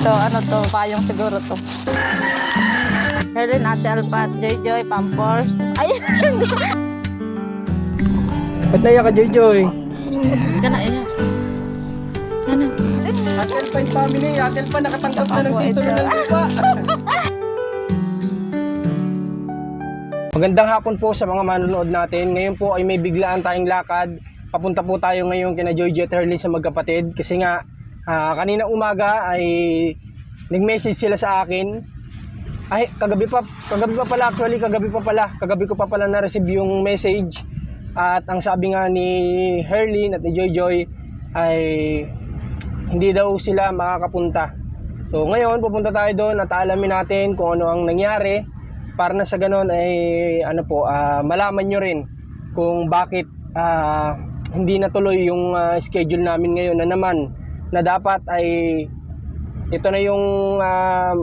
So, ano to, payong siguro to. Herlin, Ate Alpat, Joy Joy, Pampers. Ay, Ba't naiyak ka, Joy Joy? yan na, yan. Yan na. Atel pa yung family. Atel pa nakatanggap na ng titulo ng lupa. Magandang hapon po sa mga manonood natin. Ngayon po ay may biglaan tayong lakad. Papunta po tayo ngayon kina Joy Jet Hurley sa magkapatid. Kasi nga, ah, kanina umaga ay nag-message sila sa akin. Ay, kagabi pa, kagabi pa pala actually, kagabi pa pala. Kagabi ko pa pala na-receive yung message. At ang sabi nga ni Hurley at ni Joy Joy ay hindi daw sila makakapunta. So ngayon, pupunta tayo doon at alamin natin kung ano ang nangyari para na sa ganun ay ano po, ah, malaman nyo rin kung bakit ah, hindi natuloy yung ah, schedule namin ngayon na naman na dapat ay ito na yung ah,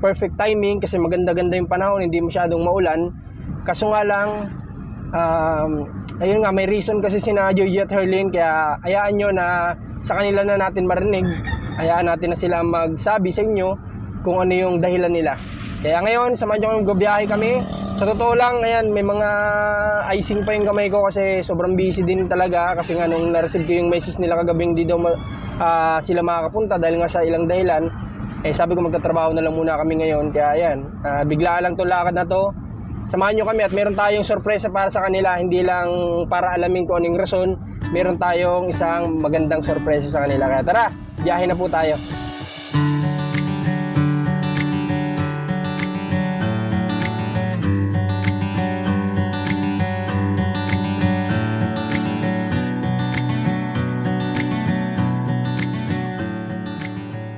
perfect timing kasi maganda-ganda yung panahon, hindi masyadong maulan. Kaso nga lang, um, ayun nga, may reason kasi si na Joy at Herlin, kaya hayaan nyo na sa kanila na natin marinig, hayaan natin na sila magsabi sa inyo kung ano yung dahilan nila. Kaya ngayon, samahan nyo kami gabiyahe kami. Sa totoo lang, ayan, may mga icing pa yung kamay ko kasi sobrang busy din talaga kasi nga nung na-receive ko yung message nila kagabing di daw ah, sila makakapunta dahil nga sa ilang dahilan, eh sabi ko magtatrabaho na lang muna kami ngayon. Kaya ayan, ah, bigla lang to lakad na to. Samahan nyo kami at meron tayong sorpresa para sa kanila. Hindi lang para alamin kung anong rason. Meron tayong isang magandang sorpresa sa kanila. Kaya tara, biyahe na po tayo.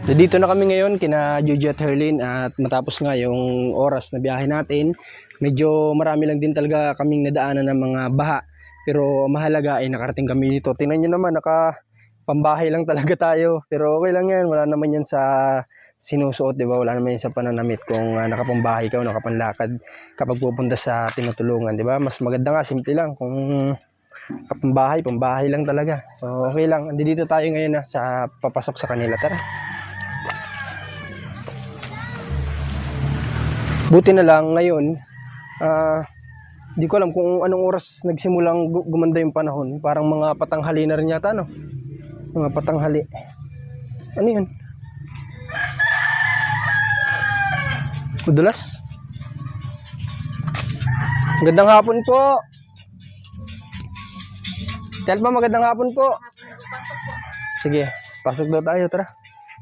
So dito na kami ngayon kina Juju at Herlin at matapos nga yung oras na biyahe natin, medyo marami lang din talaga kaming nadaanan ng mga baha. Pero mahalaga ay nakarating kami dito. Tingnan nyo naman, naka pambahay lang talaga tayo. Pero okay lang yan, wala naman yan sa sinusuot, di ba? Wala naman yan sa pananamit kung uh, nakapambahay ka o nakapanlakad kapag pupunta sa tinutulungan, di ba? Mas maganda nga, simple lang. Kung kapambahay, pambahay lang talaga. So okay lang, andito tayo ngayon na sa papasok sa kanila. Tara. Buti na lang ngayon, ah, di ko alam kung anong oras nagsimulang gu- gumanda yung panahon. Parang mga patanghali na rin yata, no? Mga patanghali. Ano yun? Kudulas? Magandang hapon po. Tel pa, magandang hapon po. Sige, pasok daw tayo, tara.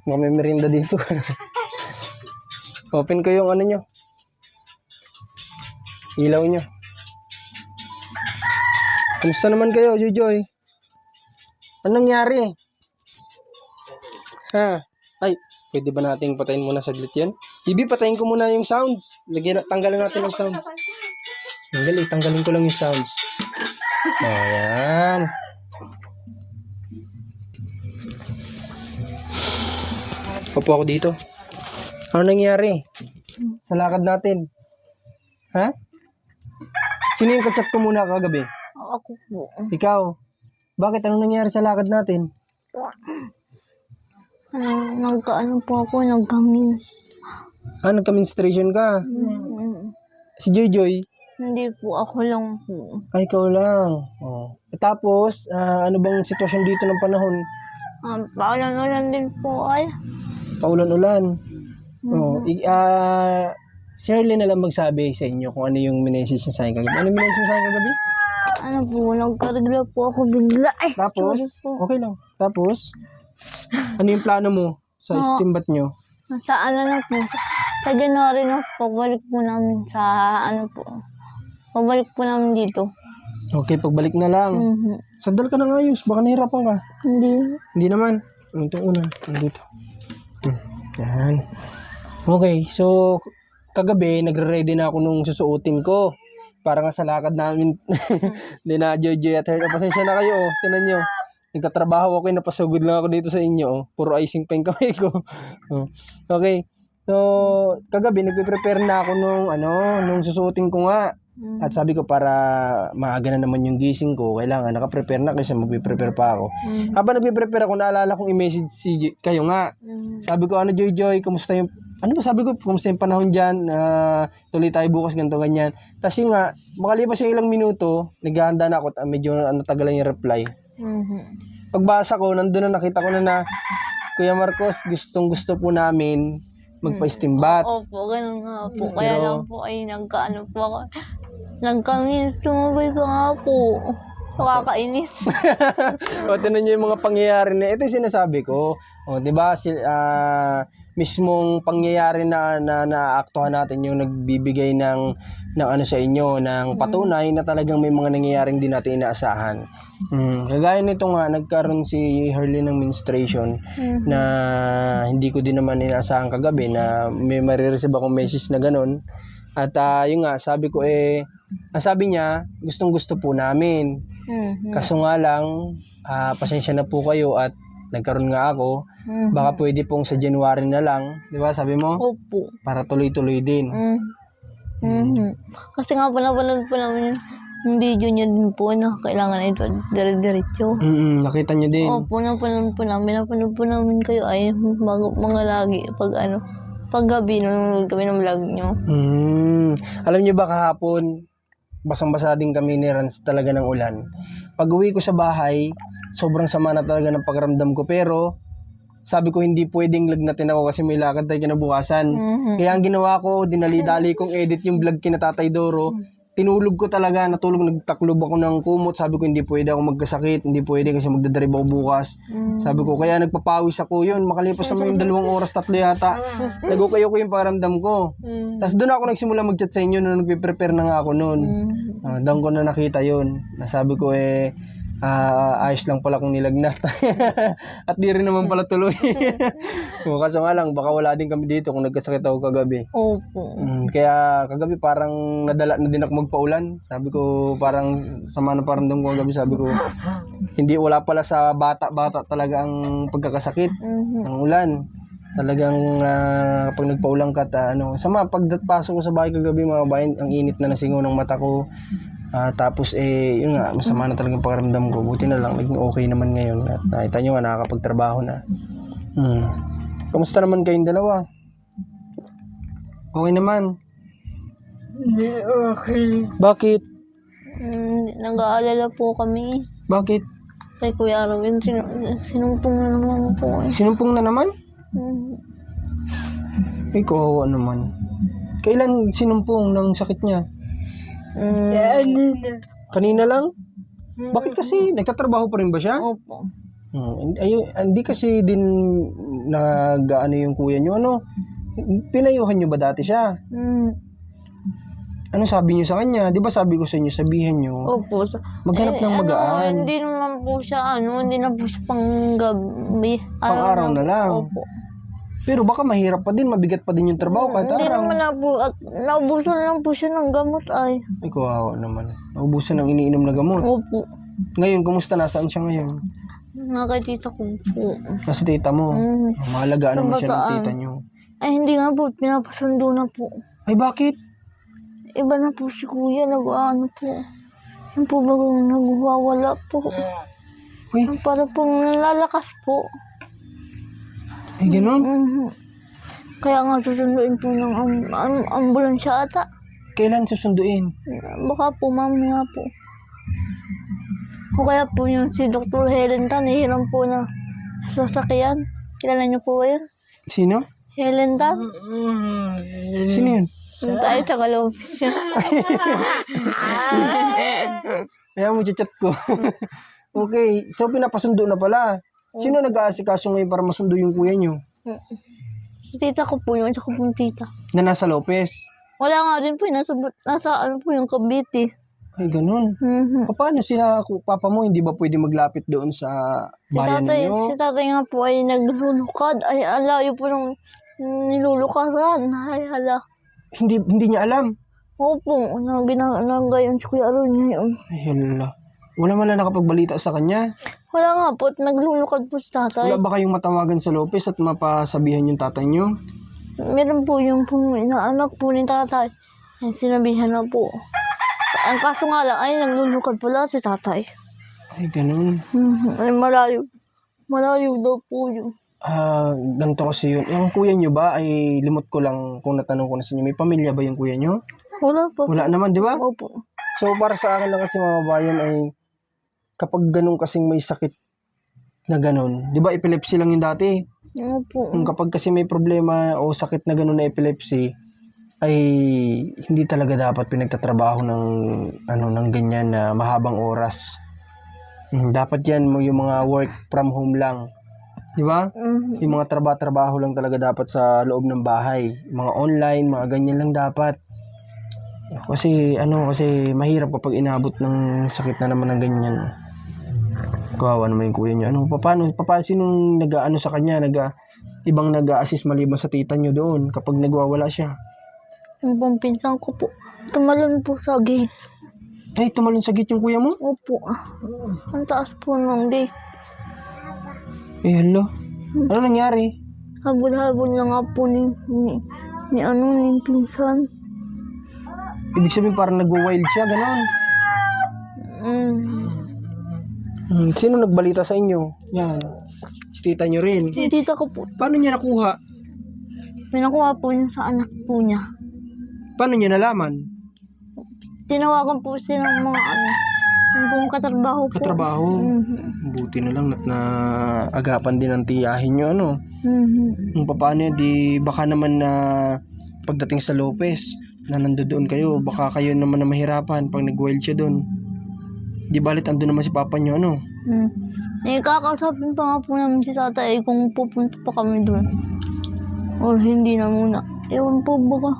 Mga merinda dito. Open ko yung ano nyo. Ilaw nyo. Kamusta naman kayo, Jojoy? Anong nangyari? Ha? Ay, pwede ba nating patayin muna saglit yan? Bibi, patayin ko muna yung sounds. Lagyan, tanggalin natin ang sounds. Tanggal eh, tanggalin ko lang yung sounds. Oh, yan. Upo ako dito. Ano nangyari? Sa lakad natin? Ha? Sino yung kachat ko muna kagabi? Ako po. Ikaw. Bakit? Anong nangyari sa lakad natin? Ano, nagkaano po ako, nagkamin. Ah, nagka-menstruation ka. Mm, Si Joy Joy. Hindi po, ako lang po. Ay, ikaw lang. Oh. Tapos, ah, ano bang sitwasyon dito ng panahon? Um, paulan-ulan din po ay. Paulan-ulan. Oh, i- ah, si Harley na lang magsabi sa inyo kung ano yung minessage niya sa akin kagabi. Ano minessage mo sa akin kagabi? Ano po, nagkarigla po ako bigla. Ay, Tapos, sorry po. okay lang. Tapos, ano yung plano mo sa Oo. istimbat nyo? Sa ano na po, sa, sa January na pagbalik po namin sa ano po. Pabalik po namin dito. Okay, pagbalik na lang. Mhm. Sandal ka na nga ayos, baka nahirapan ka. Hindi. Hindi naman. Ano itong una? Nandito. Hmm. Yan. Okay, so kagabi nagre-ready na ako nung susuotin ko. Para nga sa lakad namin. Hindi na Jojo at Herno. Pasensya na kayo. Oh. Tinan nyo. Nagtatrabaho ako. Napasugod lang ako dito sa inyo. Oh. Puro icing pa yung kamay ko. Oh. Okay. So, kagabi nagpe-prepare na ako nung ano, nung susuotin ko nga. Mm. At sabi ko para maaga na naman yung gising ko, kailangan naka-prepare na kasi magpe-prepare pa ako. Mm. Habang nagpe-prepare ako, naalala kong i-message si J- kayo nga. Mm. Sabi ko, ano Joy Joy, kumusta yung ano ba sabi ko, kumusta yung panahon dyan? Ah, tuloy tayo bukas, ganito, ganyan. Tapos yun nga, makalipas yung ilang minuto, naghahanda na ako, at medyo ano, tagalan yung reply. Mhm. Pagbasa ko, nandun na nakita ko na na, Kuya Marcos, gustong gusto po namin magpa-steam bath. Opo, ganun nga po. Kaya Pero- lang po ay nagkaano po ako. Nagkangin, sumabay pa nga po. Nakakainis. o, tinan niyo yung mga pangyayari na, ito yung sinasabi ko. O, di ba, si, ah, mismong pangyayari na, na naaktuhan natin yung nagbibigay ng, ng ano sa inyo, ng patunay na talagang may mga nangyayaring di natin inaasahan. Mm, kagaya nito nga, nagkaroon si Hurley ng menstruation Mhm. na hindi ko din naman inaasahan kagabi na may marireceive akong message na ganun. At ah, yun nga, sabi ko eh, ang sabi niya, gustong gusto po namin. Mhm. Kaso nga lang, ah, pasensya na po kayo at nagkaroon nga ako. Mhm. Baka pwede pong sa January na lang, di ba sabi mo? Opo. Para tuloy-tuloy din. Mhm. Mhm. Kasi nga po napanood po namin yung- yung video niya din po na kailangan ito dire-diretso. Mm, nakita niyo din. Opo, napanood po namin. Napanood po namin kayo ay mga, mga lagi pag ano, pag gabi nanonood kami ng vlog niyo. Mm, alam niyo ba kahapon, basang-basa din kami ni Rans talaga ng ulan. Pag uwi ko sa bahay, sobrang sama na talaga ng pakiramdam ko. Pero, sabi ko hindi pwedeng lagnatin ako kasi may lakad tayo kinabukasan. Mhm. Kaya ang ginawa ko, dinali-dali kong edit yung vlog kina Tatay Doro. Tinulog ko talaga, natulog, nagtaklob ako ng kumot. Sabi ko, hindi pwede ako magkasakit, hindi pwede kasi magdadrive ako bukas. Mhm. Sabi ko, kaya nagpapawis ako yun. Makalipas naman yung dalawang oras, tatlo yata. Nagukayo ko yung paramdam ko. Mhm. Tapos doon ako nagsimula mag-chat sa inyo nung nagpe-prepare na nga ako noon. Mhm. Ah, doon ko na nakita yun. Nasabi ko eh, ah, ayos lang pala kung nilagnat. At di rin naman pala tuloy. o, kaso nga lang, baka wala din kami dito kung nagkasakit ako kagabi. Opo. Mm, kaya kagabi parang nadala na din ako magpaulan. Sabi ko parang sama na paramdam ko kagabi. Sabi ko hindi wala pala sa bata-bata talaga ang pagkakasakit Mhm. ng ulan. Talagang ah, pag nagpaulang ka ta, ano, sama pag pasok ko sa bahay kagabi mga bayan, ang init na nasingaw ng mata ko. Ah, tapos eh yun nga masama na talagang pakiramdam ko. Buti na lang naging okay naman ngayon. At nakita nyo nga nakakapagtrabaho na. Hmm. Kamusta naman kayong dalawa? Okay naman. Hindi okay. Bakit? Mm, nag-aalala po kami Bakit? kay Kuya Arwin. Sin sinumpong na naman po eh. Sinumpong na naman? Ay, kawawa naman. Kailan sinumpong ng sakit niya? Mm, Ano na? Kanina lang? Bakit kasi? Nagtatrabaho pa rin ba siya? Opo. Hmm, ay, hindi kasi din nag-ano yung kuya niyo. Ano? Pinayuhan niyo ba dati siya? Mm, Ano sabi niyo sa kanya? Di ba sabi ko sa inyo, sabihan niyo, opo. Sa- maghanap Eh, ng ano, magaan. hindi naman po siya, ano, hindi na po siya panggabi. Pang-araw na lang. Opo. Pero baka mahirap pa din, mabigat pa din yung trabaho kahit Hindi araw. naman na po, at naubusan lang po siya ng gamot ay. Ay, kawawa naman. Naubusan ng iniinom na gamot. Opo. Ngayon, kumusta? Nasaan siya ngayon? Nakakitita ko po. Nasa tita mo. Mm. Mahalagaan naman siya ng bataan. tita niyo. Ay, hindi nga po, pinapasundo na po. Ay, bakit? Iba na po si kuya, nag-ano po. Yung po ba nagwawala po. Uy, Para po nalalakas po. Ay ganun. Mhm. Kaya nga susunduin po ng am- am- ambulansya ata. Kailan susunduin? Baka po mamaya po. O kaya po yung si Dr. Helen Tan, hihiram po na sasakyan. Kilala niyo po ba yun? Sino? Helen Tan? Sino yun? Yung tayo sa kalopis yun. Kaya mo chat ko. okay, so pinapasundo na pala. Sino nag-aasikaso ngayon para masundo yung kuya niyo? Si tita ko po yun, tsaka po yung tita. Na nasa Lopez. Wala nga rin po yun, nasa, nasa ano po yung Cavite. Ay, ganun. Mhm. Paano sila, ku- papa mo, hindi ba pwede maglapit doon sa Si bayan tatay, ninyo? si tatay nga po ay naglulukad. Ay, alayo po ng nilulukaran. Ay, hala. Hindi, hindi niya alam. Opo, na ginagayon si Kuya Aron ngayon. Ay, hala. Wala man lang nakapagbalita sa kanya. Wala nga po, at naglulukad po si tatay. Wala ba kayong matawagan sa Lopez at mapasabihan yung tatay niyo? Meron po yung pong inaanak po ni tatay. Ay, sinabihan na po. Ang kaso nga lang, ay naglulukad pala si tatay. Ay, ganun. Mhm. Ay, malayo. Malayo daw po yun. Ah, ganito kasi yun. Yung kuya nyo ba ay limot ko lang kung natanong ko na sa inyo. May pamilya ba yung kuya nyo? Wala po. Wala naman, di ba? Opo. So para sa akin lang kasi mga bayan ay kapag ganun kasing may sakit na ganun, di ba epilepsy lang yung dati? Opo. Kung kapag kasi may problema o sakit na ganun na epilepsy, ay hindi talaga dapat pinagtatrabaho ng ano ng ganyan na mahabang oras. Mm, dapat yan mo yung mga work from home lang. Di ba? Mhm. Yung mga trabaho-trabaho lang talaga dapat sa loob ng bahay. Mga online, mga ganyan lang dapat. Kasi ano, kasi mahirap kapag inabot ng sakit na naman ng ganyan. Kawawa naman yung kuya niya. Ano, paano, paano, sinong nag-ano sa kanya, nag ibang nag-assist maliban sa tita niyo doon kapag nagwawala siya? Yung pang pinsan ko po. Tumalon po sa gate. Ay, tumalon sa gate yung kuya mo? Opo. Ang taas po ng gate. Eh, hello. Ano nangyari? Habol-habol na nga po ni, ni, ni ano, ni pinsan. Ibig sabihin parang nagwa-wild siya, gano'n. Hmm, sino nagbalita sa inyo? Yan. Si tita niyo rin. Tita ko po. Paano niya nakuha? May nakuha po niya sa anak po niya. Paano niya nalaman? Tinawagan po siya ng mga ano, yung pong katrabaho po. Katrabaho. Mhm. Buti na lang at na agapan din ng tiyahin nyo, ano. Mhm. Kung paano yun, di baka naman na pagdating sa Lopez, na nandoon kayo, baka kayo naman na mahirapan pag nag-wild siya doon. Di balit ando naman si papa nyo, ano. Mm. Eh, kakausapin pa nga po namin si tatay kung pupunta pa kami doon. O hindi na muna. Ewan po baka.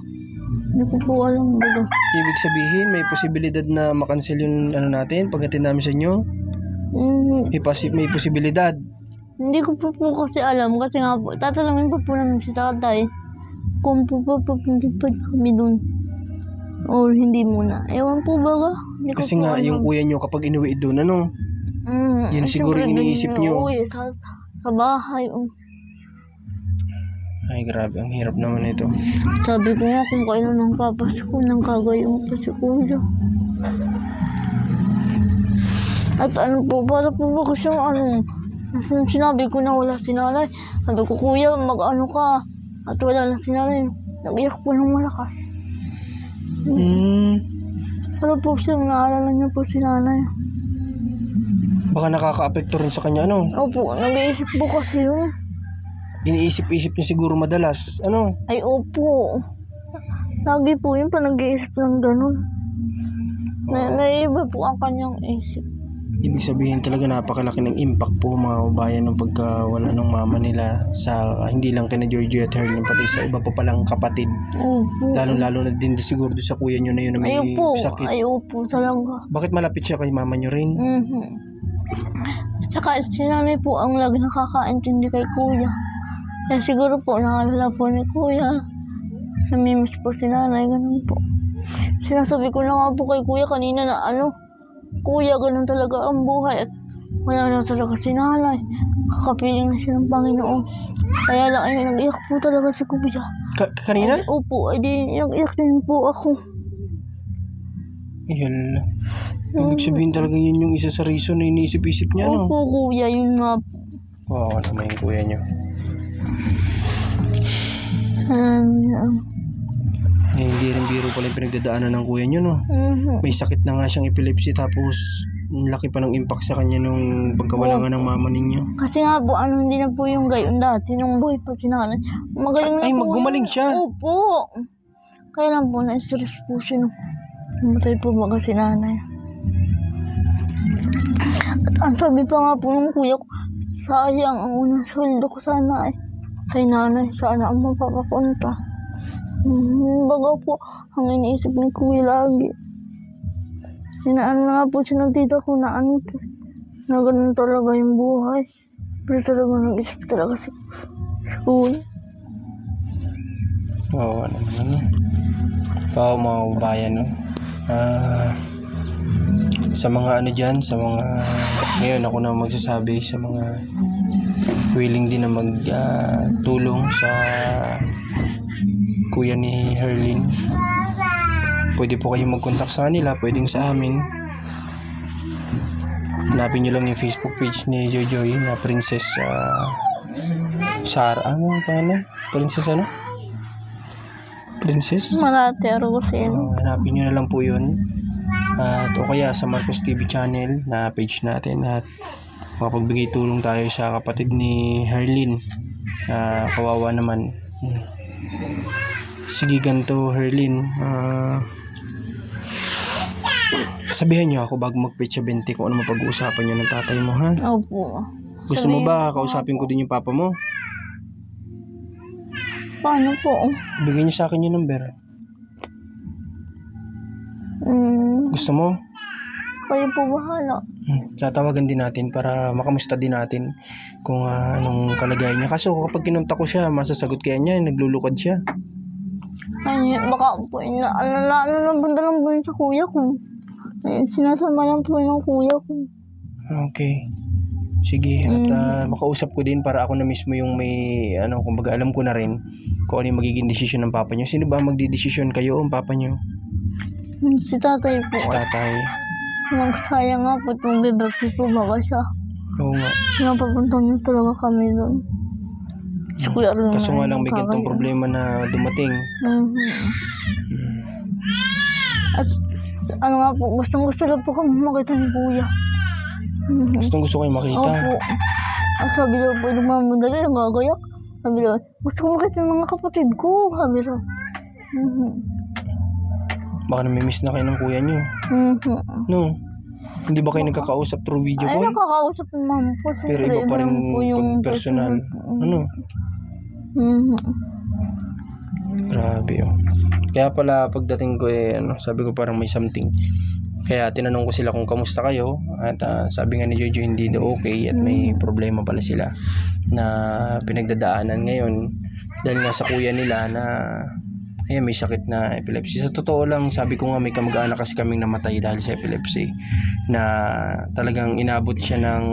Hindi ko po alam baga. Ibig sabihin, may posibilidad na makancel yung ano natin, pagdating namin sa inyo. Mm, May, pasi- may posibilidad. hindi ko po po kasi alam kasi nga po, tatanungin pa po namin si tatay kung po pupunta pa kami doon. O hindi muna. Ewan po baga. Hindi ko Kasi po nga, alam. yung kuya nyo kapag inuwi doon, ano, Mm, Yun eh, siguro syempre, yung iniisip doon nyo. uuwi Sa, sa bahay. oh. ay grabe, ang hirap naman ito. Sabi ko nga kung kailan ang papasko nang kagayong pa si kuya. At ano po, para po ba kasi yung ano, nung sinabi ko na wala si nanay, sabi ko, kuya, mag-ano ka, at wala na si nanay. Nag-iyak po ng malakas. Hmm, Para po siya, naalala niya po si nanay. baka nakaka-apekto rin sa kanya, ano. Opo, nag-iisip po kasi yun. Iniisip-isip niya siguro madalas, ano. Ay, opo. Lagi po yun pa nag-iisip ng ganun. Na, naiiba po ang kanyang isip. Ibig sabihin talaga napakalaki ng impact po mga kabayan ng pagkawala ng mama nila sa hindi lang kina Giorgio at Herlin pati sa iba pa palang kapatid. Opo. Lalo-lalo na din siguro doon sa kuya nyo na yun na may Ayaw po. sakit. Ayaw po talaga. Bakit malapit siya kay mama nyo rin? Mhm. Tsaka si nanay po ang lagi nakakaintindi kay kuya. Kaya siguro po naalala po ni kuya. Namimiss po si nanay, ganun po. Sinasabi ko na nga po kay kuya kanina na ano, kuya, ganun talaga ang buhay at wala na talaga si nanay. Kakapiling na siya ng Panginoon. Kaya lang ay nag-iyak po talaga si kuya. Ka- kanina? Opo, ay di nag-iyak din po ako. Ayun. Ibig sabihin talaga yun yung isa sa reason na iniisip-isip niya, no? Opo, kuya, yun nga. Oo, naman yung kuya nyo. Um, Eh, hindi rin biro pala yung pinagdadaanan ng kuya nyo, no? mhm. May sakit na nga siyang epilepsy tapos ang laki pa ng impact sa kanya nung pagkawala nga ng mama ninyo. Kasi nga po, ano, hindi na po yung gayon dati, nung buhay pa si nanay. Magaling na Ay, po. maggumaling siya. Opo. Kaya lang po, na-stress po siya nung namatay po ba si nanay. At ang sabi pa nga po ng kuya ko, sayang ang unang sweldo ko sana eh. Kay nanay, sana ang mapapapunta. Baga po, ang iniisip ni kuya lagi. Hinaan na nga po siya ng tita ko na ano po, na ganun talaga yung buhay. Pero talaga nag-isip talaga si, si kuya. Oo, ano naman, no? Oo, mga kabayan, no? Ah, sa mga ano dyan, sa mga... Ngayon, ako na magsasabi sa mga willing din na magtulong sa kuya ni Herlin. pwede po kayong mag-contact sa kanila, pwedeng sa amin. Hanapin nyo lang yung Facebook page ni Jojoy na Princess ah, Sarah. Ano ang pangalan? Princess ano? Princess? Malate Arusin. Oh, hanapin nyo na lang po yun. At o kaya sa Marcos TV channel na page natin at makapagbigay tulong tayo sa kapatid ni Herlin na kawawa naman. Hmm. Sige ganito Herlin. Ah, sabihan nyo ako bago magpetsa 20 kung ano mapag-uusapan nyo ng tatay mo ha. Opo. Gusto mo Sabihin ba ko kausapin ko din yung papa mo? Paano po? Bigyan niyo sa akin yung number. Hmm, Gusto mo? kayo po bahala. Hmm, Tatawagan din natin para makamusta din natin kung ah, anong kalagayan niya. Kaso kapag kinunta ko siya, masasagot kaya niya, naglulukad siya. Ay, baka po, ina, ano na, ano lang banda lang po yun sa kuya ko. Ay, sinasama lang po ng kuya ko. Okay. Sige, at ah, makausap ko din para ako na mismo yung may, ano, kumbaga alam ko na rin kung ano yung magiging desisyon ng papa niyo. Sino ba ang magdidesisyon kayo o ang papa niyo? Hmm, Si tatay po, Si tatay. nagsayang nga po itong bibaki po baka siya. Oo nga. Napapunta niyo talaga kami doon. Si kuya rin Kaso nga lang may ganitong problema na dumating. Mhm. At ano nga po, gustong gusto lang po kami makita ni kuya. Mhm. Gustong gusto kayo makita. Opo. Ang sabi daw po, nagmamadali, nagagayak. Sabi daw, gusto ko makita ng mga kapatid ko. Sabi daw. Mhm. Baka namimiss na kayo ng kuya niyo. Mhm. No? Hindi ba kayo nagkakausap through video Ay, call? nakakausap ng mama po. Pero Siyempre, iba pa rin po yung pag personal. Ano? Mhm. Grabe oh. Kaya pala pagdating ko eh, ano, sabi ko parang may something. Kaya tinanong ko sila kung kamusta kayo at ah, sabi nga ni Jojo hindi daw okay at may problema pala sila na pinagdadaanan ngayon dahil nga sa kuya nila na ayan, may sakit na epilepsy. Sa totoo lang, sabi ko nga may kamag-anak kasi kaming namatay dahil sa epilepsy na talagang inabot siya ng,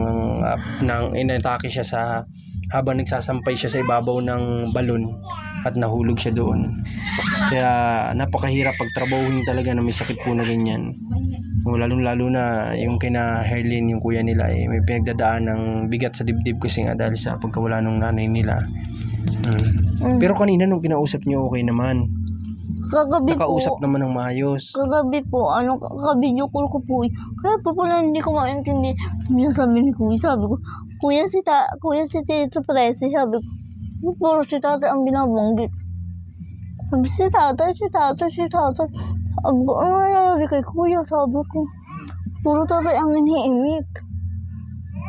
uh, ng inatake siya sa habang nagsasampay siya sa ibabaw ng balon at nahulog siya doon. Kaya napakahirap pagtrabahuhin talaga na may sakit po na ganyan. O, lalong-lalo na yung kina Herlin, yung kuya nila, eh, may pinagdadaan ng bigat sa dibdib kasi nga dahil sa pagkawala ng nanay nila. Mm. Mm. Pero kanina nung kinausap niyo okay naman. Kagabi Nakausap po, naman ng maayos. kagabi po, ano, kaka-video call ko po. Kaya po pala hindi ko maintindihan. Yung sabi ni Kuya, sabi ko, Kuya si ta, Kuya si Tito Presi, sabi ko, "Ba't puro si tatay ang binabanggit. Sabi si tatay, si tatay, si tatay. Sabi ko, ano nangyayari kay Kuya? Sabi ko, puro tatay ang iniimik.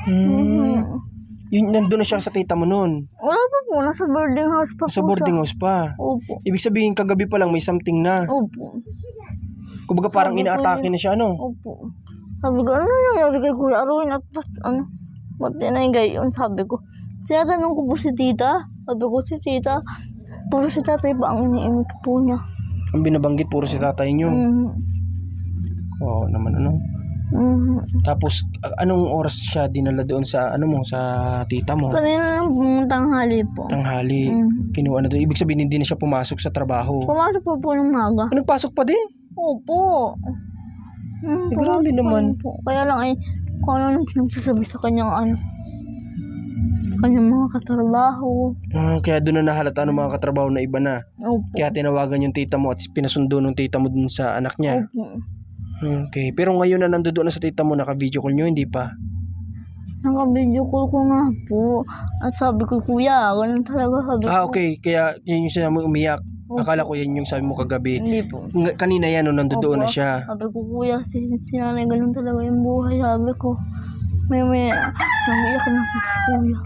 Mm. Mhm. Yun, nandun na siya sa tita mo noon. Wala pa po, nasa boarding house pa Sa po boarding house pa. Opo. Ibig sabihin, kagabi pa lang may something na. Opo. Kumbaga parang Sabi ko inaatake na siya, ano? Opo. Sabi ko, ano nangyayari kay Kuya Arwin at pas, ano, ba't tinay yun? Sabi ko, tinatanong ko po si tita. Sabi ko, si tita, puro si tatay pa ang iniimik po niya. Ang binabanggit, puro si tatay niyo. Mhm. Oo naman, ano? Mhm. Tapos, a- anong oras siya dinala doon sa, ano mo, sa tita mo? Kanina lang pumunta hali po. Tanghali. Mhm. Kinuha na doon. Ibig sabihin, hindi na siya pumasok sa trabaho. Pumasok po po ng maga. Ah, nagpasok pa din? Opo. Mm, Eh, grabe pumasok pa naman. rin Po. Kaya lang ay, kung ano nang pinagsasabi sa kanyang ano, kanyang mga katrabaho. Ah, kaya doon na nahalata ng mga katrabaho na iba na. Opo. Kaya tinawagan yung tita mo at pinasundo ng tita mo dun sa anak niya. Opo. Okay. Pero ngayon na nandoon na sa tita mo, naka-video call nyo, hindi pa. Naka-video call ko nga po. At sabi ko, kuya, ganun talaga sabi ko. Ah, okay. Kaya yun yung sinabi mo umiyak. Opo. Akala ko yan yung sabi mo kagabi. Hindi po. Nga- Kanina yan, nung nandoon na Opo. siya. Sabi ko, kuya, si, si nanay ganun talaga yung buhay. Sabi ko, may may, namiyak na po si kuya.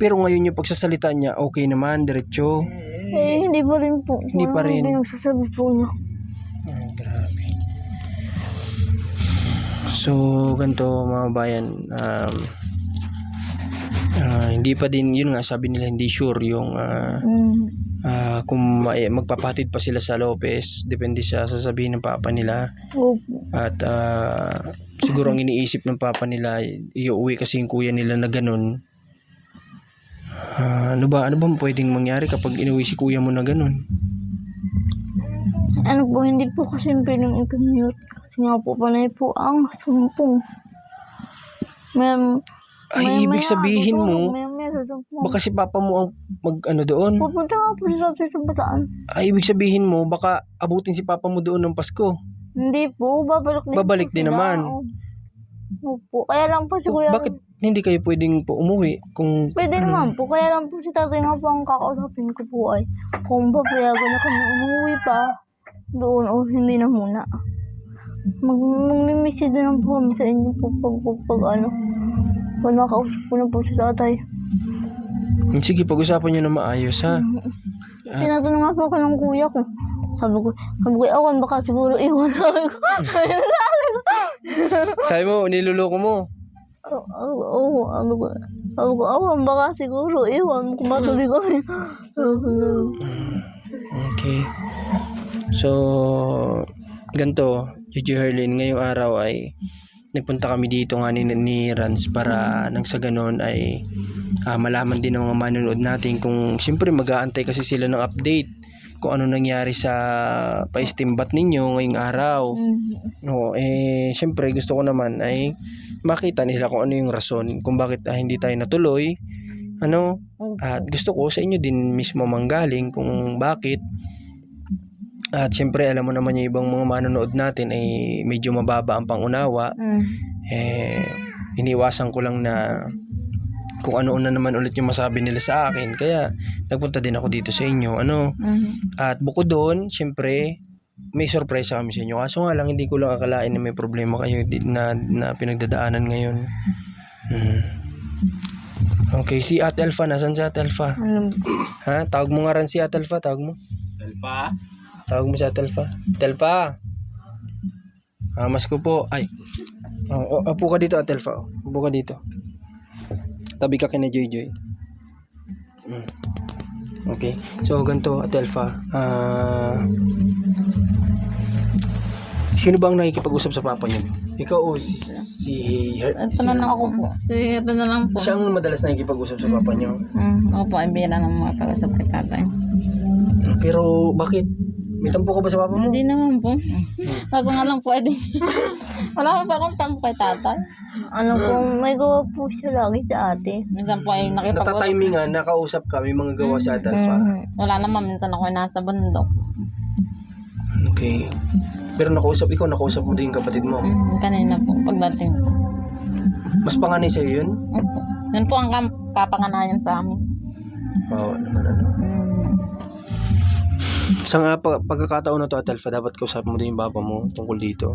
Pero ngayon yung pagsasalita niya, okay naman, diretso. Eh, hindi pa rin po. Hindi pa rin. yung pinagsasabi po niya. So, ganito mga bayan, um, ah, hindi pa din, yun nga, sabi nila hindi sure yung ah, Mm. ah, kung eh, magpapatid pa sila sa Lopez, depende sa sasabihin ng papa nila. Opo. At ah, siguro ang iniisip ng papa nila, iuwi kasi yung kuya nila na ganun. Ah, ano ba, ano ba pwedeng mangyari kapag inuwi si kuya mo na ganun? Ano po, hindi po kasi piling i-commute. Nga po, panay po ang sumpong. May, Ay, ibig sabihin mo, baka si papa mo ang mag ano doon. Pupunta nga po siya sa subataan. Ay, ibig sabihin mo, baka abutin si papa mo doon ng Pasko. Hindi po, babalik din Babalik din naman. Opo, kaya lang po si Kuya. Bakit hindi kayo pwedeng po umuwi kung Pwede naman po, kaya lang po si tatay nga po ang kakausapin ko po ay kung papayagan na kami umuwi pa doon o hindi na muna. Mag Mag-message na lang po kami sa inyo po pag, pag, pag ano. Pag nakausap ko na po si tatay. Sige, pag-usapan niyo na maayos ha. Tinatanong nga po ako ng kuya ko. Sabi ko, sabi ko, awan baka siguro iwan sabi ko. Sabi mo, niluloko mo. Oo, oo, oo, sabi ko, sabi ko, awan baka siguro iwan kung matuloy ko. Okay. So, ganito, Gigi Herlin, ngayong araw ay nagpunta kami dito nga ni, ni Rans para nang sa ganon ay ah, malaman din ng mga manonood natin kung siyempre mag-aantay kasi sila ng update kung ano nangyari sa paistimbat ninyo ngayong araw. Oo, eh, siyempre gusto ko naman ay makita nila kung ano yung rason kung bakit ah, hindi tayo natuloy. Ano? At gusto ko sa inyo din mismo manggaling kung bakit. At siyempre alam mo naman yung ibang mga manonood natin ay medyo mababa ang pangunawa. Mm. Eh, iniwasan ko lang na kung ano na naman ulit yung masabi nila sa akin. Kaya nagpunta din ako dito sa inyo. Ano? Mhm. At bukod doon, siyempre, may sorpresa kami sa inyo. Kaso nga lang, hindi ko lang akalain na may problema kayo na, na pinagdadaanan ngayon. Hmm. Okay, si Ate Alpha, nasan si Ate Alpha? Ano Ha? Tawag mo nga rin si Ate Alpha, tawag mo. Alpa? Tawag mo si Ate Alpha. Ate Alpha! Hamas ko po. Ay. Oh, oh, upo ka dito, Ate Alpha. oh. Upo ka dito. Tabi ka kina Joy Joy. Mm. Okay. So, ganito, Ate Alpha. Ah... sino ba ang nakikipag-usap sa papa niyo? Ikaw o si... si, Her- Ito na lang ako po. Si, ito na lang po. siya ang madalas nakikipag-usap sa papa niyo. Mm. Opo, ay bira ng mga pag-usap kay tatay. Pero, bakit? May tampo ka ba sa papa mo? Hindi naman po. Kaso nga lang po, edi. Wala pa akong tampo kay tatay. Ano po, may gawa po siya lagi sa ate. Minsan po ay nakipag Natatimingan, nakausap ka, may mga gawa si Ate Alpha. Mhm. Wala naman, minsan ako ay nasa bundok. Okay. Pero nakausap ikaw, nakausap mo din yung kapatid mo. Mm, kanina po, pagdating ko. Mas panganay sa'yo yun? Opo. Yan po ang kam- kapanganayan sa amin. Oo naman ano. Mm. Sa nga pag- pagkakataon na to at Alpha, dapat kausap mo din yung papa mo tungkol dito.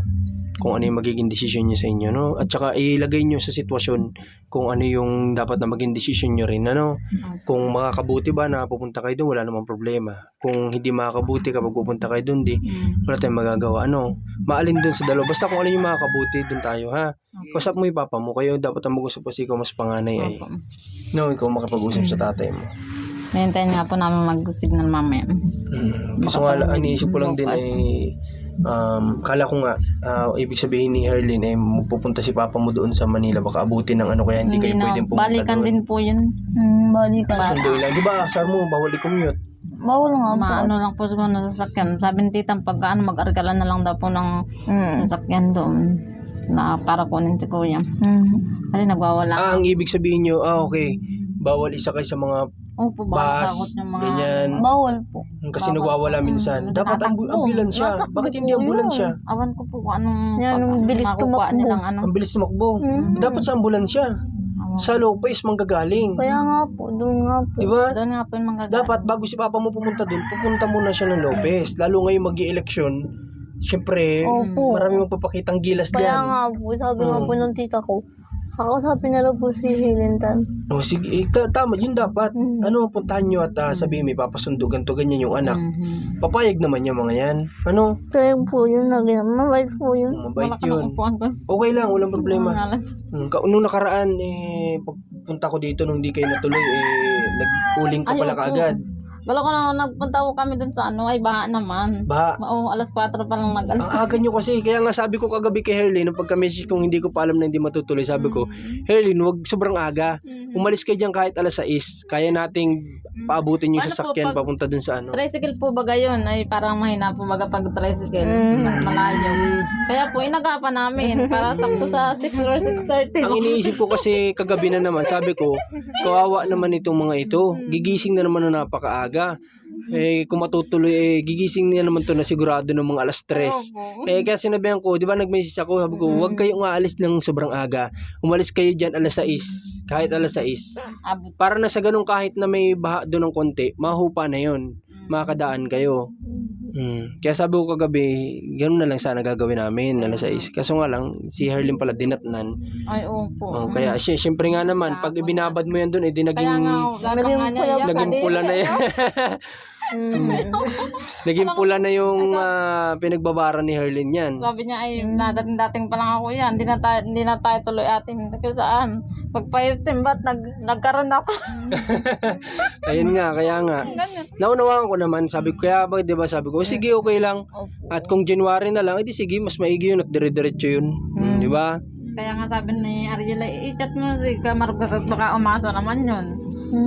Kung ano yung magiging desisyon niya sa inyo, no? At saka ilagay niyo sa sitwasyon kung ano yung dapat na maging desisyon niyo rin, ano? Kung makakabuti ba na pupunta kayo doon, wala namang problema. Kung hindi makakabuti kapag pupunta kayo doon, di, wala tayong magagawa. Ano? Maalin doon sa dalawa. Basta kung alin yung makakabuti, doon tayo, ha? Kausap mo yung papa mo, kayo dapat ang mag-usap kasi ikaw mas panganay ay. No, ikaw makapag-usap sa tatay mo. Hintayin nga po namin mag-signal mamaya. Mm. Gusto nga lang, iniisip ko lang din ay um, kala ko nga ah, ibig sabihin ni Herlin ay pupunta si papa mo doon sa Manila baka abutin ng ano kaya hindi, kayo na, pwedeng pumunta balikan doon. din po yun. Mm, balikan. Susunduin lang. Di ba, sabi mo, bawal i-commute. Bawal nga po. Maano lang po siguro na sasakyan. Sabi ni titang pag ano, mag-argala na lang daw po ng Mm. sasakyan doon. Na para kunin si kuya. Mm. Kasi nagwawala. Ah, ang ibig sabihin nyo, ah, okay, bawal isa kayo sa mga Opo, bus, baka takot yung mga... ganyan. Bawal po. Kasi Bawal. nagwawala minsan. Mm, Dapat ambu- natakbo. ambulansya. Bakit hindi po ambulansya? Awan ko po kung anong Yan, pag- ang bilis makukuha tumakbo. nilang ano. Ang bilis tumakbo. Mm. Dapat sa ambulansya. Awan. Sa Lopez, manggagaling. Kaya nga po, doon nga po. Di ba? Doon nga po yung mga Dapat bago si papa mo pumunta doon, pupunta muna siya ng Lopez. Lalo ngayon mag eleksyon Siyempre, Opo. marami magpapakitang gilas Kaya dyan. nga po, sabi nga Mm. po ng tita ko, kakausapin na lang po si Hilintan. O sige, eh, ta- tama, yun dapat. Mhm. Ano, puntahan nyo at ah, sabihin may papasundo, ganito, ganyan yung anak. Mhm. Papayag naman yung mga yan. Ano, Kaya po yun, lagi na, mabait po yun. mabait Wala ka yun. nang upuan ko. Okay lang, walang problema. Nga lang. Hmm, ka- nung nakaraan, eh, pagpunta ko dito nung di kayo natuloy, eh, nag-uling ka Ay, pala opo. kaagad. Wala ko na nagpunta ko kami dun sa ano, ay baha naman. Ba, Oo, alas 4 pa lang nag-alas. ang aga nyo kasi. Kaya nga sabi ko kagabi kay Herlin, nung pagka-message kong hindi ko pa alam na hindi matutuloy, sabi ko, Herlin, wag sobrang aga. Mhm. Umalis kayo dyan kahit alas 6. Kaya nating paabutin yung Paano po sasakyan pag- papunta dun sa ano. Tricycle po baga yun, ay parang mahina po baga pag tricycle. Mm. Mas malayo. Kaya po, inagapan namin para sakto sa 6 or 6.30. Ang iniisip ko kasi kagabi na naman, sabi ko, kawawa naman itong mga ito. Gigising na naman na napakaaga. Eh, kung matutuloy, eh, gigising na naman to na sigurado ng mga alas 3. Opo. Eh, kaya sinabihan ko, di ba nag-message ako, sabi ko, huwag kayong aalis ng sobrang aga. Umalis kayo dyan alas 6, kahit alas 6. Abot. Para na sa ganun kahit na may baha doon ng konti, mahupa na yon makakadaan kayo. Mm. Kaya sabi ko kagabi, ganun na lang sana gagawin namin, alas 6. Kaso nga lang, si Herlin pala dinatnan. Ay, opo. Oh, kaya siya, syempre nga naman, pag ibinabad mo yan doon, edi naging, Kaya nga, Naging nga naging pula na yan. Mm. naging pula na yung ah, pinagbabara ni Herlin yan. Sabi niya ay dating-dating pa lang ako yan. Hindi na tayo, hindi na tayo tuloy ating kung saan. Pagpa-estim ba't nag, nagkaroon ako. Ayun nga, kaya nga. Ganyan. Naunawaan ko naman, sabi ko, kaya ba, di ba, sabi ko, sige, okay lang. At kung January na lang, edi sige, mas maigi yun at dire-diretso yun. Mm, di ba? Kaya nga sabi ni Ariela, i-chat mo si Kamar baka umasa naman yun.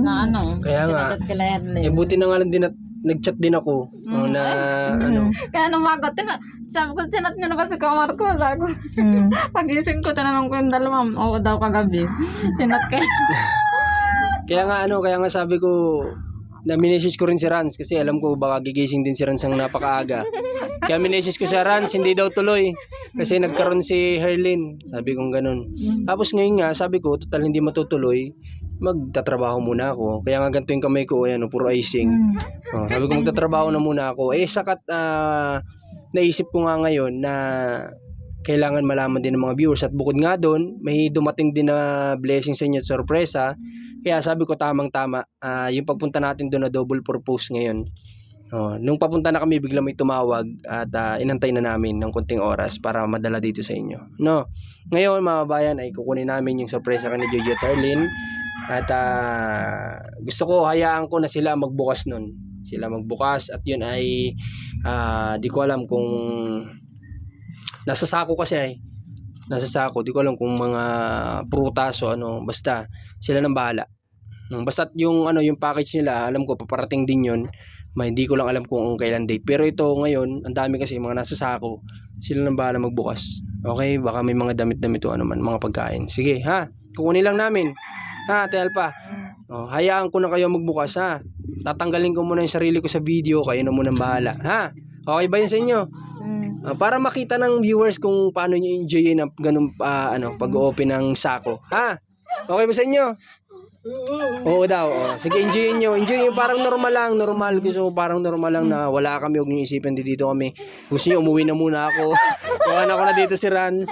Na ano. Kaya nga. Pinachat kila Erlin. Eh, buti na nga lang din at nag-chat din ako. oh, na, ano, Kaya numagot, tina, sabi ko, chinat niyo na ba si Kamar ko? Sabi ko, Mm. pagising ko, tinanong ko yung dalawa, oo daw kagabi. Chinat kayo. kaya nga, ano, kaya nga sabi ko, na minessage ko rin si Rans kasi alam ko baka gigising din si Rans ang napakaaga. Kaya minessage ko si Rans, hindi daw tuloy. Kasi nagkaroon si Herlin. Sabi kong ganun. Tapos ngayon nga, sabi ko, total hindi matutuloy, magtatrabaho muna ako. Kaya nga ganito yung kamay ko, ayan, oh, puro icing. Oh, sabi ko, magtatrabaho na muna ako. Eh, sakat, ah, naisip ko nga ngayon na kailangan malaman din ng mga viewers at bukod nga doon, may dumating din na blessing sa inyo at sorpresa. Kaya sabi ko tamang-tama, ah, yung pagpunta natin doon na double purpose ngayon. Oh, nung papunta na kami, bigla may tumawag at ah, inantay na namin ng konting oras para madala dito sa inyo. No. Ngayon, mga bayan, ay kukunin namin yung sorpresa kay ni Jojo Tarlin. At ah, gusto ko, hayaan ko na sila magbukas nun. Sila magbukas at yun ay ah, di ko alam kung nasa sako kasi ay nasa sako, di ko alam kung mga prutas o ano, basta sila nang bahala. Basta yung ano yung package nila, alam ko paparating din 'yon. May hindi ko lang alam kung kailan date. Pero ito ngayon, ang dami kasi mga nasa sako. Sila nang bahala magbukas. Okay, baka may mga damit-damit o ano man, mga pagkain. Sige, ha. Kukunin lang namin. Ha, Ate Alpa. Oh, hayaan ko na kayo magbukas, ha. Tatanggalin ko muna yung sarili ko sa video, kayo na munang bahala, ha. Okay ba yun sa inyo? Ah, para makita ng viewers kung paano nyo enjoyin ang ganun ah, ano, pag-open ng sako. Ha? Okay ba sa inyo? Oo daw. Oh. Sige, enjoyin nyo. Enjoy nyo. Parang normal lang. Normal. Gusto ko parang normal lang na wala kami. Huwag nyo isipin di dito kami. Gusto nyo, umuwi na muna ako. Kuhan ako na dito si Rans.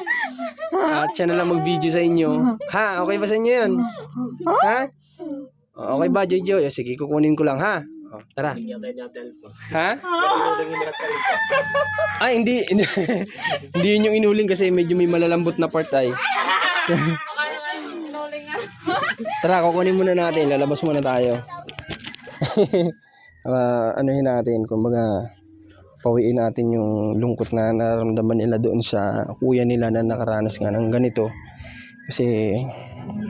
At siya na lang mag-video sa inyo. Ha? Okay ba sa inyo yun? Ha? Okay ba, Jojo? Eh, Sige, kukunin ko lang, ha? Oh, tara. Ha? Ay, hindi. Hindi, hindi yun yung inuling kasi medyo may malalambot na part ay. Tara, kukunin muna natin. Lalabas muna tayo. uh, anuhin natin, kumbaga, pawiin natin yung lungkot na nararamdaman nila doon sa kuya nila na nakaranas nga ng ganito. Kasi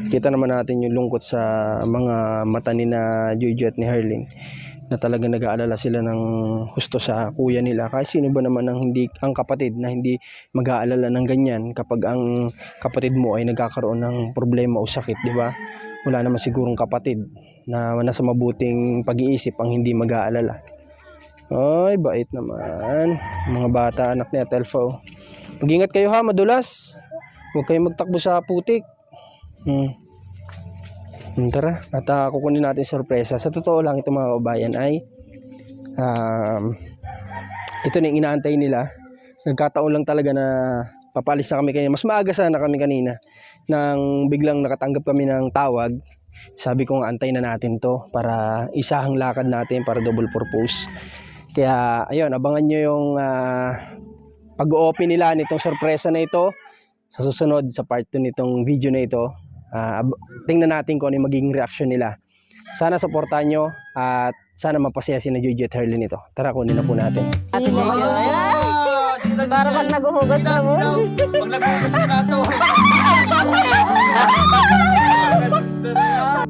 kita naman natin yung lungkot sa mga mata ni na Jojo at ni Herling na talaga nag-aalala sila ng husto sa kuya nila. Kasi sino ba naman ang hindi ang kapatid na hindi mag-aalala ng ganyan kapag ang kapatid mo ay nagkakaroon ng problema o sakit, di ba? Wala naman sigurong kapatid na nasa mabuting pag-iisip ang hindi mag-aalala. Ay, bait naman. Mga bata, anak ni Atelfo. Mag-ingat kayo ha, madulas. Huwag kayong magtakbo sa putik. Hmm. Hmm, Tara, at ah, kukunin natin sorpresa. Sa totoo lang, ito mga kabayan ay um, ito na yung inaantay nila. Nagkataon lang talaga na papalis na kami kanina. Mas maaga sana kami kanina nang biglang nakatanggap kami ng tawag. Sabi ko nga antay na natin to para isahang lakad natin para double purpose. Kaya ayun, abangan nyo yung ah, pag-open nila nitong sorpresa na ito sa susunod sa part 2 nitong video na ito. Ab- tingnan natin kung ano yung magiging reaction nila. Sana supportahan nyo at sana mapasaya si na Jojo at Herlin ito. Tara, kunin na po natin. Jojo, ayan. Para pag naguhugas na mo. Pag nagbukas ang plato. 아, 진짜.